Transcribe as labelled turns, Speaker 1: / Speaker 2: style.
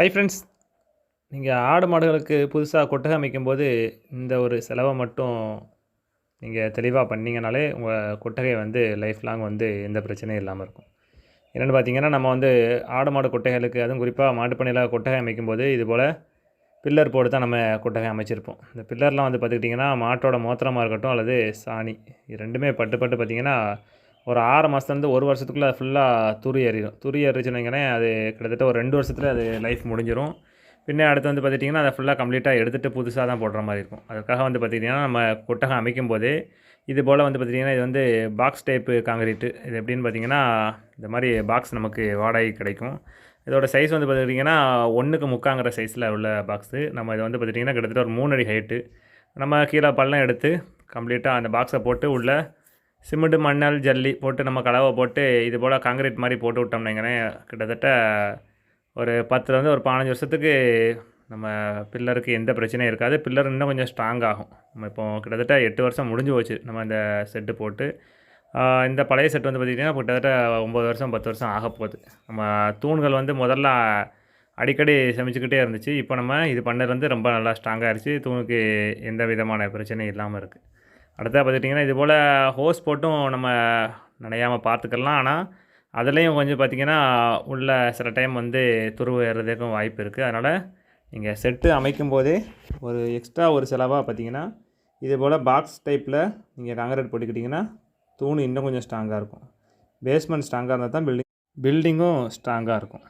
Speaker 1: Hi friends நீங்கள் ஆடு மாடுகளுக்கு புதுசாக கொட்டகை அமைக்கும்போது இந்த ஒரு செலவை மட்டும் நீங்கள் தெளிவாக பண்ணிங்கனாலே உங்கள் கொட்டகை வந்து லைஃப் லாங் வந்து எந்த பிரச்சனையும் இல்லாமல் இருக்கும். என்னென்னு பார்த்தீங்கன்னா நம்ம வந்து ஆடு மாடு கொட்டைகளுக்கு அதுவும் குறிப்பாக மாட்டுப்பண்ணையில் கொட்டகை அமைக்கும்போது இது போல் பில்லர் போட்டு தான் நம்ம கொட்டகை அமைச்சிருப்போம். இந்த பில்லர்லாம் வந்து பார்த்துக்கிட்டிங்கன்னா மாட்டோட மோத்திரமாக இருக்கட்டும் அல்லது சாணி இது ரெண்டுமே பட்டு பட்டு பார்த்திங்கன்னா ஒரு ஆறு மாதத்துலேருந்து ஒரு வருஷத்துக்குள்ளே ஃபுல்லாக துரு ஏறிடும் துரு ஏறிச்சுன்னு அது கிட்டத்தட்ட ஒரு ரெண்டு வருஷத்தில் அது லைஃப் முடிஞ்சிடும் பின்னே அடுத்து வந்து பார்த்துட்டிங்கன்னா அதை ஃபுல்லாக கம்ப்ளீட்டாக எடுத்துகிட்டு புதுசாக தான் போடுற மாதிரி இருக்கும். அதுக்காக வந்து பார்த்திங்கன்னா நம்ம கொட்டகம் அமைக்கும் போதே இது போல் வந்து பார்த்திங்கன்னா இது வந்து பாக்ஸ் டைப்பு காங்கிரீட்டு இது எப்படின்னு பார்த்தீங்கன்னா இந்த மாதிரி பாக்ஸ் நமக்கு வாடகை கிடைக்கும். இதோட சைஸ் வந்து பார்த்துக்கிட்டிங்கன்னா ஒன்றுக்கு முக்காங்கிற சைஸில் உள்ள பாக்ஸு நம்ம இதை வந்து பார்த்துட்டிங்கன்னா கிட்டத்தட்ட ஒரு மூணு அடி ஹைட்டு நம்ம கீழே பள்ளம் எடுத்து கம்ப்ளீட்டாக அந்த பாக்ஸை போட்டு உள்ள சிமெண்ட்டு மண்ணால் ஜல்லி போட்டு நம்ம கலவை போட்டு இது போல் காங்கிரீட் மாதிரி போட்டு விட்டோம்னு கிட்டத்தட்ட ஒரு பத்துலேருந்து ஒரு பதினஞ்சு வருஷத்துக்கு நம்ம பில்லருக்கு எந்த பிரச்சனையும் இருக்காது. பில்லர் இன்னும் கொஞ்சம் ஸ்ட்ராங் ஆகும். நம்ம இப்போ கிட்டத்தட்ட எட்டு வருஷம் முடிஞ்சு போச்சு நம்ம இந்த செட்டு போட்டு. இந்த பழைய செட் வந்து பார்த்திங்கன்னா கிட்டத்தட்ட ஒம்பது வருஷம் பத்து வருஷம் ஆக போகுது. நம்ம தூண்கள் வந்து முதல்ல அடிக்கடி சமைச்சிக்கிட்டே இருந்துச்சு. இப்போ நம்ம இது பண்ணதுலேருந்து ரொம்ப நல்லா ஸ்ட்ராங்காகிருச்சு தூணுக்கு எந்த விதமான பிரச்சனையும் இல்லாமல் இருக்குது அடுத்தா பார்த்துட்டிங்கன்னா இது போல் ஹோஸ் போட்டும் நம்ம நனையாமல் பார்த்துக்கலாம். ஆனால் அதுலேயும் கொஞ்சம் பார்த்திங்கன்னா உள்ள சில டைம் வந்து துருவு ஏறுறதுக்கும் வாய்ப்பு இருக்குது அதனால் நீங்கள் செட்டு அமைக்கும் போதே ஒரு எக்ஸ்ட்ரா ஒரு செலவாக பார்த்தீங்கன்னா இது போல் பாக்ஸ் டைப்பில் நீங்கள் காங்கிரீட் போட்டுக்கிட்டிங்கன்னா தூண் இன்னும் கொஞ்சம் ஸ்ட்ராங்காக இருக்கும். பேஸ்மெண்ட் ஸ்ட்ராங்காக இருந்தால் தான் பில்டிங் பில்டிங்கும் ஸ்ட்ராங்காக இருக்கும்.